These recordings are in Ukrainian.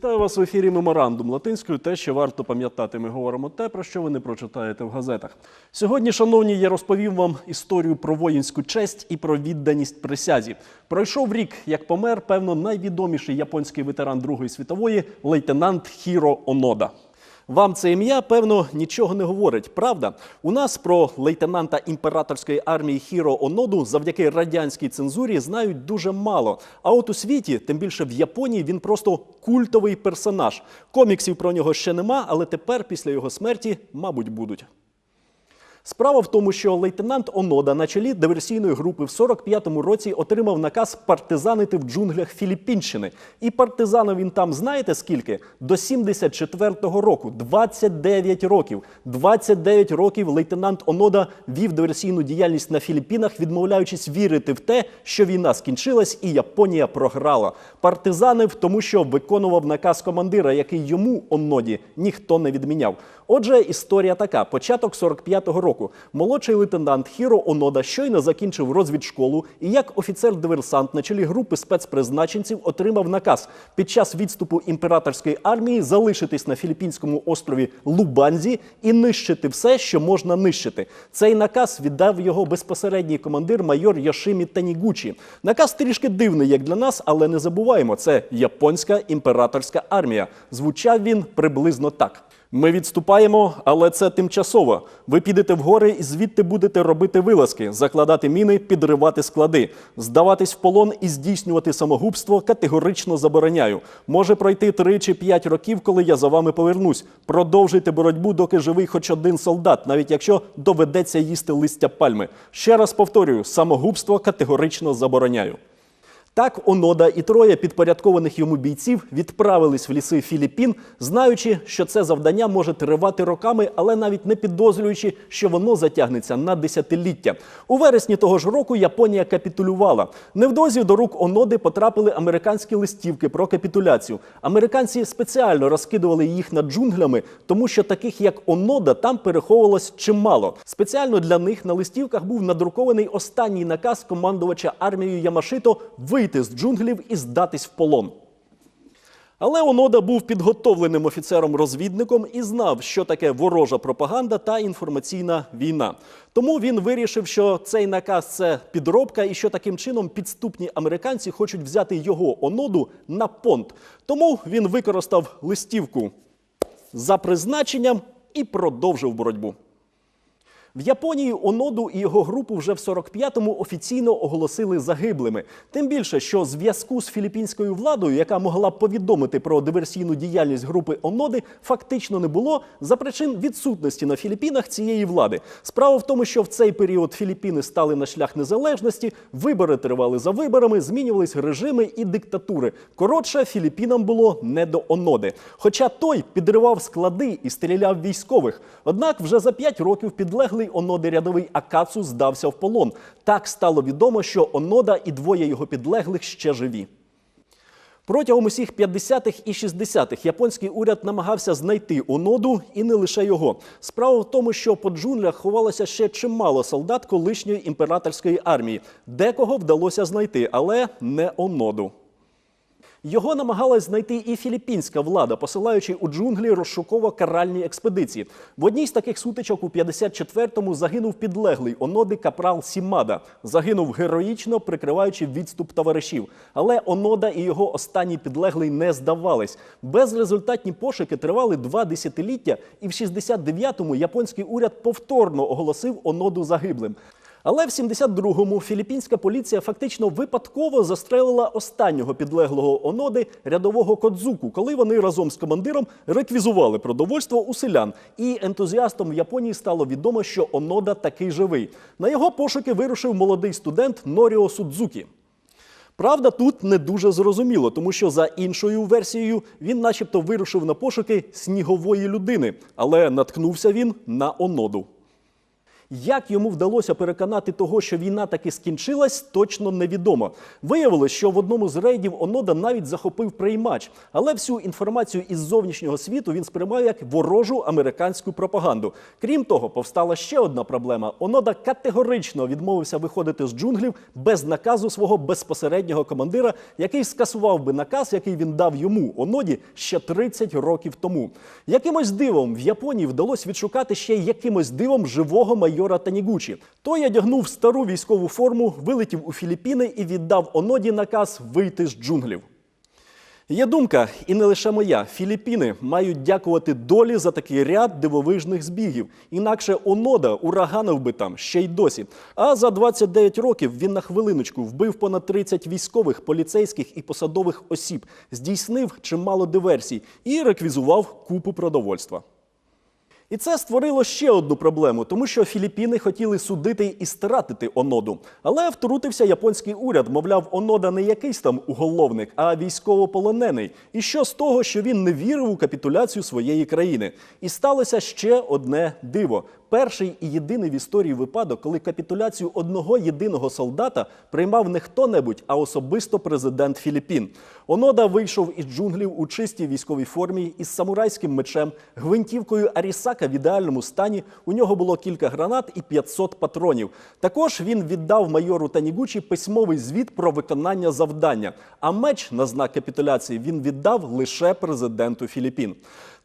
Вітаю вас в ефірі Меморандум латинською. Те, що варто пам'ятати, ми говоримо те, про що ви не прочитаєте в газетах. Сьогодні, шановні, я розповім вам історію про воїнську честь і про відданість присязі. Пройшов рік, як помер, певно, найвідоміший японський ветеран Другої світової лейтенант Хіро Онода. Вам це ім'я, певно, нічого не говорить. Правда, у нас про лейтенанта імператорської армії Хіро Оноду завдяки радянській цензурі знають дуже мало. А от у світі, тим більше в Японії, він просто культовий персонаж. Коміксів про нього ще нема, але тепер, після його смерті, мабуть, будуть. Справа в тому, що лейтенант Онода на чолі диверсійної групи в 45-му році отримав наказ партизанити в джунглях Філіппінщини. І партизанив він там знаєте скільки? До 74-го року. 29 років. 29 років лейтенант Онода вів диверсійну діяльність на Філіппінах, відмовляючись вірити в те, що війна скінчилась і Японія програла. Партизанив, тому що виконував наказ командира, який йому Оноді ніхто не відміняв. Отже, історія така: початок 45-го року. Молодший лейтенант Хіро Онода щойно закінчив розвідшколу і як офіцер-диверсант на чолі групи спецпризначенців отримав наказ під час відступу імператорської армії залишитись на філіппінському острові Лубанзі і нищити все, що можна нищити. Цей наказ віддав його безпосередній командир майор Йошимі Танігучі. Наказ трішки дивний, як для нас, але не забуваємо, це японська імператорська армія. Звучав він приблизно так. Ми відступаємо, але це тимчасово. Ви підете в гори і звідти будете робити вилазки, закладати міни, підривати склади, здаватись в полон і здійснювати самогубство категорично забороняю. Може пройти три чи п'ять років, коли я за вами повернусь. Продовжуйте боротьбу, доки живий хоч один солдат, навіть якщо доведеться їсти листя пальми. Ще раз повторюю: самогубство категорично забороняю. Так Онода і троє підпорядкованих йому бійців відправились в ліси Філіппін, знаючи, що це завдання може тривати роками, але навіть не підозрюючи, що воно затягнеться на десятиліття. У вересні того ж року Японія капітулювала. Невдовзі до рук Оноди потрапили американські листівки про капітуляцію. Американці спеціально розкидували їх над джунглями, тому що таких як Онода там переховувалось чимало. Спеціально для них на листівках був надрукований останній наказ командувача армією Ямашито вийти з джунглів і здатись в полон. Але Онода був підготовленим офіцером-розвідником і знав, що таке ворожа пропаганда та інформаційна війна. Тому він вирішив, що цей наказ це підробка, і що таким чином підступні американці хочуть взяти його оноду на понт. Тому він використав листівку за призначенням і продовжив боротьбу. В Японії Оноду і його групу вже в 45-му офіційно оголосили загиблими. Тим більше, що зв'язку з філіппінською владою, яка могла б повідомити про диверсійну діяльність групи Оноди, фактично не було за причин відсутності на Філіппінах цієї влади. Справа в тому, що в цей період Філіппіни стали на шлях незалежності, вибори тривали за виборами, змінювались режими і диктатури. Коротше, Філіппінам було не до Оноди. Хоча той підривав склади і стріляв військових. Однак вже за п'ять років підлеглий Оноди Акацу здався в полон. Так стало відомо, що Онода і двоє його підлеглих ще живі. Протягом усіх 50-х і 60-х японський уряд намагався знайти Оноду і не лише його. Справа в тому, що по джунглях ховалося ще чимало солдат колишньої імператорської армії. Декого вдалося знайти, але не Оноду. Його намагалась знайти і філіппінська влада, посилаючи у джунглі розшуково-каральні експедиції. В одній з таких сутичок у 54-му загинув підлеглий Оноди капрал Сімада. Загинув героїчно, прикриваючи відступ товаришів. Але Онода і його останній підлеглий не здавались. Безрезультатні пошуки тривали два десятиліття, і в 69-му японський уряд повторно оголосив Оноду загиблим. Але в 72-му філіппінська поліція фактично випадково застрелила останнього підлеглого оноди рядового Кодзуку, коли вони разом з командиром реквізували продовольство у селян. І ентузіастам в Японії стало відомо, що онода такий живий. На його пошуки вирушив молодий студент Норіо Судзукі. Правда, тут не дуже зрозуміло, тому що за іншою версією він, начебто, вирушив на пошуки снігової людини, але наткнувся він на оноду. Як йому вдалося переконати того, що війна таки скінчилась, точно невідомо. Виявилось, що в одному з рейдів Онода навіть захопив приймач, але всю інформацію із зовнішнього світу він сприймав як ворожу американську пропаганду. Крім того, повстала ще одна проблема. Онода категорично відмовився виходити з джунглів без наказу свого безпосереднього командира, який скасував би наказ, який він дав йому Оноді ще 30 років тому. Якимось дивом в Японії вдалося відшукати ще якимось дивом живого майора Танігучі. Той одягнув стару військову форму, вилетів у Філіппіни і віддав Оноді наказ вийти з джунглів. Є думка, і не лише моя. Філіппіни мають дякувати долі за такий ряд дивовижних збігів. Інакше Онода ураганив би там ще й досі. А за 29 років він на хвилиночку вбив понад 30 військових, поліцейських і посадових осіб, здійснив чимало диверсій і реквізував купу продовольства. І це створило ще одну проблему, тому що Філіппіни хотіли судити і стратити Оноду. Але втрутився японський уряд. Мовляв, Онода не якийсь там уголовник, а військовополонений. І що з того, що він не вірив у капітуляцію своєї країни? І сталося ще одне диво. Перший і єдиний в історії випадок, коли капітуляцію одного єдиного солдата приймав не хто-небудь, а особисто президент Філіппін. Онода вийшов із джунглів у чистій військовій формі із самурайським мечем, гвинтівкою Арісака в ідеальному стані. У нього було кілька гранат і 500 патронів. Також він віддав майору Танігучі письмовий звіт про виконання завдання. А меч на знак капітуляції він віддав лише президенту Філіппін.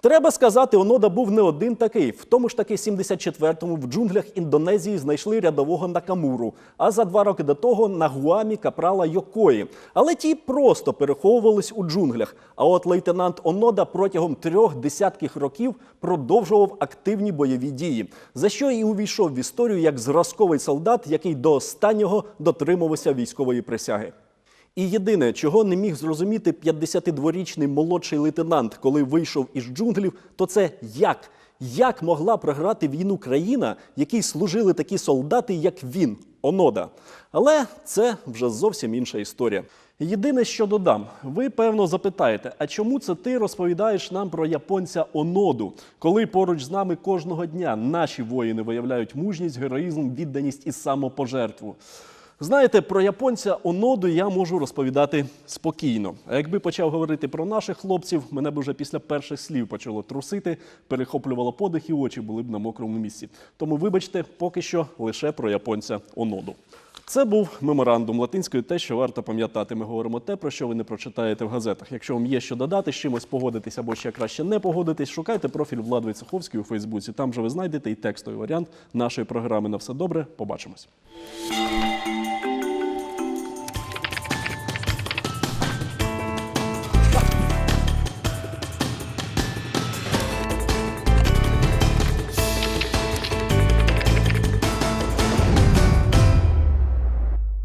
Треба сказати, Онода був не один такий. В тому ж таки 74-му в джунглях Індонезії знайшли рядового Накамуру, а за два роки до того на Гуамі капрала Йокої. Але ті просто переховувались у джунглях. А от лейтенант Онода протягом трьох десятків років продовжував активні бойові дії, за що і увійшов в історію як зразковий солдат, який до останнього дотримувався військової присяги. І єдине, чого не міг зрозуміти 52-річний молодший лейтенант, коли вийшов із джунглів, то це як? Як могла програти війну країна, якій служили такі солдати, як він, Онода? Але це вже зовсім інша історія. Єдине, що додам, ви певно запитаєте, а чому це ти розповідаєш нам про японця Оноду, коли поруч з нами кожного дня наші воїни виявляють мужність, героїзм, відданість і самопожертву? Знаєте, про японця Оноду я можу розповідати спокійно. А якби почав говорити про наших хлопців, мене б вже після перших слів почало трусити, перехоплювало подих і очі були б на мокрому місці. Тому, вибачте, поки що лише про японця Оноду. Це був меморандум латинською, те, що варто пам'ятати. Ми говоримо те, про що ви не прочитаєте в газетах. Якщо вам є що додати, з чимось погодитись або ще краще не погодитись, шукайте профіль Влади Цеховської у Фейсбуці. Там же ви знайдете і текстовий варіант нашої програми на все добре. Побачимось.